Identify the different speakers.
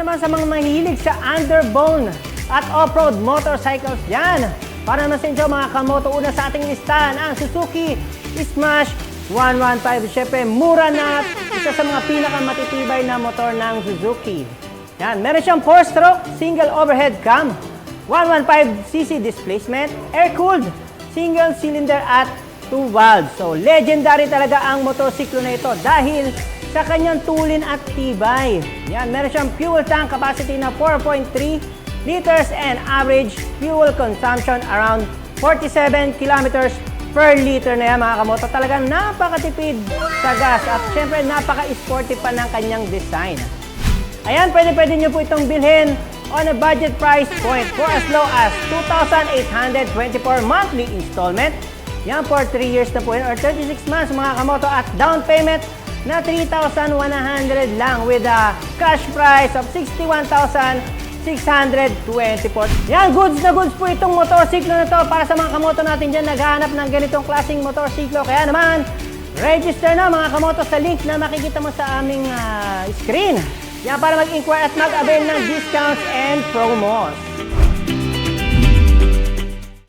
Speaker 1: naman sa mga mahilig sa underbone at off-road motorcycles yan. Para naman sa inyo mga kamoto, una sa ating listahan ang Suzuki Smash 115. Siyempre, mura na at isa sa mga pinakamatitibay na motor ng Suzuki. Yan, meron siyang 4-stroke, single overhead cam, 115cc displacement, air-cooled, single cylinder at 2 valves. So, legendary talaga ang motorsiklo na ito dahil sa kanyang tulin at tibay. Yan, meron siyang fuel tank capacity na 4.3 liters and average fuel consumption around 47 kilometers per liter na yan mga kamoto. Talagang napakatipid sa gas at syempre napaka-sporty pa ng kanyang design. Ayan, pwede-pwede nyo po itong bilhin on a budget price point for as low as 2,824 monthly installment. Yan for 3 years na po yun or 36 months mga kamoto at down payment na 3,100 lang with a cash price of 61,624. Yan, goods na goods po itong motorsiklo na to para sa mga kamoto natin dyan naghahanap ng ganitong klaseng motorsiklo. Kaya naman, register na mga kamoto sa link na makikita mo sa aming ah, screen. Yan para mag-inquire at mag-avail ng discounts and promos.